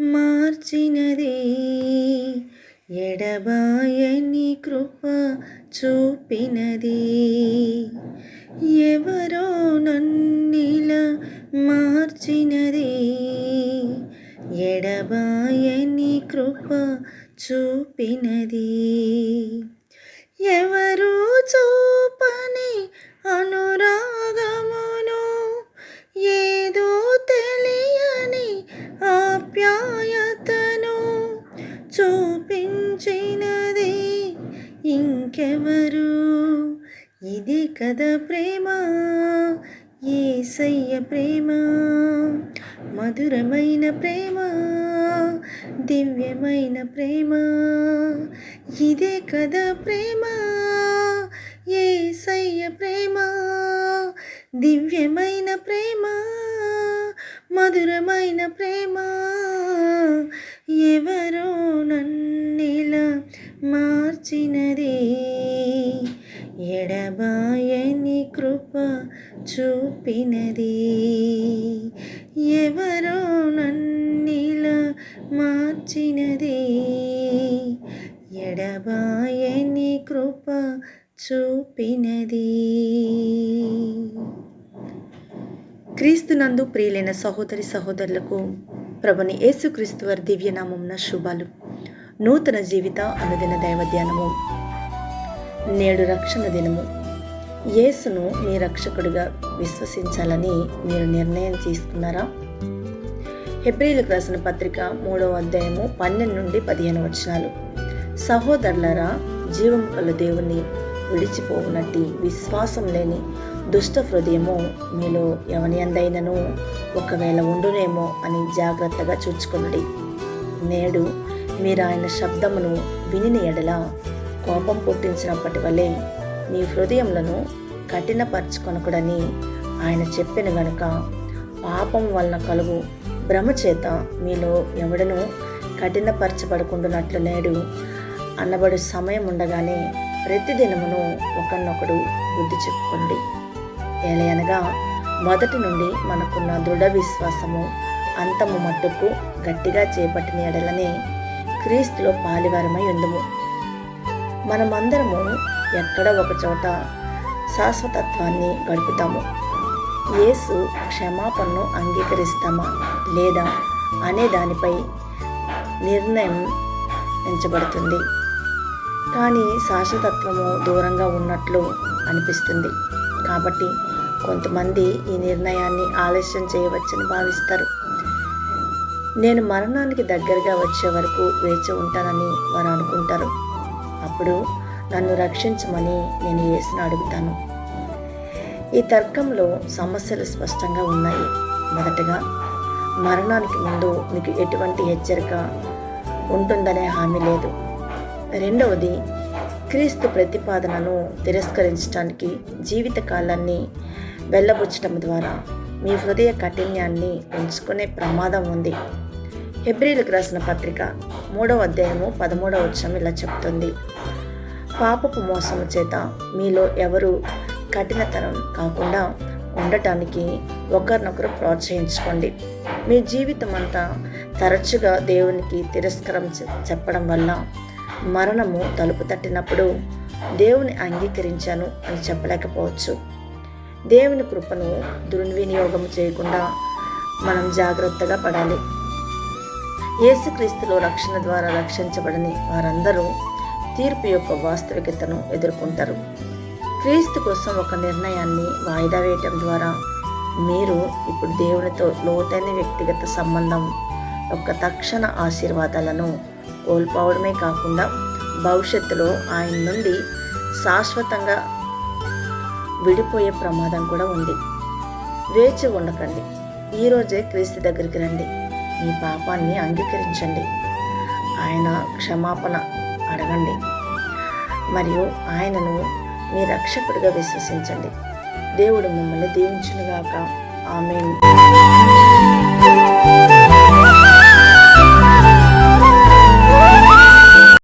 మార్చినది. ఎడబాయని కృప చూపినది. ఎవరో నన్నిలా మార్చినది. ఎడబాయని కృప చూపినది. ఎవరు చూపని అనురాగమును ఏ ఇది కదా ప్రేమ ఏసయ్య ప్రేమ మధురమైన ప్రేమ దివ్యమైన ప్రేమ. ఇదే కదా ప్రేమ ఏసయ్య ప్రేమ దివ్యమైన ప్రేమ మధురమైన ప్రేమ. ఎవరో నన్నిలా మార్చినది మార్చినది ఎడబాయని కృప చూపినది. క్రీస్తునందు ప్రియులైన సహోదరి సహోదరులకు ప్రభుని యేసుక్రీస్తు వారి దివ్యనామమున శుభాలు. నూతన జీవిత అనుదిన దైవ ధ్యానము నేడు రక్షణ దినము. యేసును మీ రక్షకుడిగా విశ్వసించాలని మీరు నిర్ణయం తీసుకున్నారా? హెబ్రిలకు రాసిన పత్రిక మూడవ అధ్యాయము పన్నెండు నుండి పదిహేను వచనాలు. సహోదరులరా జీవం కల దేవుణ్ణి విడిచిపోవునట్టి విశ్వాసం లేని దుష్ట హృదయము మీలో ఎవని అందైనను ఒకవేళ ఉండునేమో అని జాగ్రత్తగా చూచుకున్నది నేడు మీరు ఆయన శబ్దమును వినిన ఎడల కోపం పుట్టించినప్పటి వలె మీ హృదయములను కఠినపరచుకొనకుడని ఆయన చెప్పిన గనుక పాపం వలన కలుగు. భ్రమ చేత మీలో ఎవడను కఠినపరచబడుకుంటున్నట్లు నేడు అన్నబడు సమయం ఉండగానే ప్రతిదినమును ఒకరినొకడు బుద్ధి చెప్పుకోండి ఏలయనగా మొదటి నుండి మనకున్న దృఢ విశ్వాసము అంతము మట్టుకు గట్టిగా చేపట్టిన ఎడలనే క్రీస్తులో పాలివారమై ఉందము మనమందరము ఎక్కడ ఒక చోట శాశ్వతత్వాన్ని గడుపుతాము. యేసు క్షమాపణను అంగీకరిస్తామా లేదా అనే దానిపై నిర్ణయం ఎంచబడుతుంది. కానీ శాశ్వతత్వము దూరంగా ఉన్నట్లు అనిపిస్తుంది. కాబట్టి కొంతమంది ఈ నిర్ణయాన్ని ఆలస్యం చేయవచ్చని భావిస్తారు. నేను మరణానికి దగ్గరగా వచ్చే వరకు వేచి ఉంటానని వారు అనుకుంటారు. అప్పుడు నన్ను రక్షించమని నేను యేసును అడుగుతాను. ఈ తర్కంలో సమస్యలు స్పష్టంగా ఉన్నాయి. మొదటగా మరణానికి ముందు మీకు ఎటువంటి హెచ్చరిక ఉంటుందనే హామీ లేదు. రెండవది క్రీస్తు ప్రతిపాదనను తిరస్కరించడానికి జీవితకాలాన్ని వెళ్ళబుచ్చటం ద్వారా మీ హృదయ కఠిన్యాన్ని పెంచుకునే ప్రమాదం ఉంది. హెబ్రిలకు రాసిన పత్రిక మూడవ అధ్యాయము పదమూడవ వచ్చం ఇలా చెప్తుంది. పాపపు మోసము చేత మీలో ఎవరు కఠినతరం కాకుండా ఉండటానికి ఒకరినొకరు ప్రోత్సహించుకోండి. మీ జీవితం అంతా తరచుగా దేవునికి తిరస్కారం చెప్పడం వల్ల మరణము తలుపు తట్టినప్పుడు దేవుని అంగీకరించాను అని చెప్పలేకపోవచ్చు. దేవుని కృపను దుర్వినియోగం చేయకుండా మనం జాగ్రత్తగా పడాలి. యేసుక్రీస్తులో రక్షణ ద్వారా రక్షించబడని వారందరూ తీర్పు యొక్క వాస్తవికతను ఎదుర్కొంటారు. క్రీస్తు కోసం ఒక నిర్ణయాన్ని వాయిదా వేయటం ద్వారా మీరు ఇప్పుడు దేవునితో లోతైన వ్యక్తిగత సంబంధం యొక్క తక్షణ ఆశీర్వాదాలను కోల్పోవడమే కాకుండా భవిష్యత్తులో ఆయన నుండి శాశ్వతంగా విడిపోయే ప్రమాదం కూడా ఉంది. వేచి ఉండకండి. ఈరోజే క్రీస్తు దగ్గరికి రండి. మీ పాపాన్ని అంగీకరించండి. ఆయన క్షమాపణ అడగండి. మరియు ఆయనను మీ రక్షకుడిగా విశ్వసించండి. దేవుడు మిమ్మల్ని దీవించునుగాక. ఆమె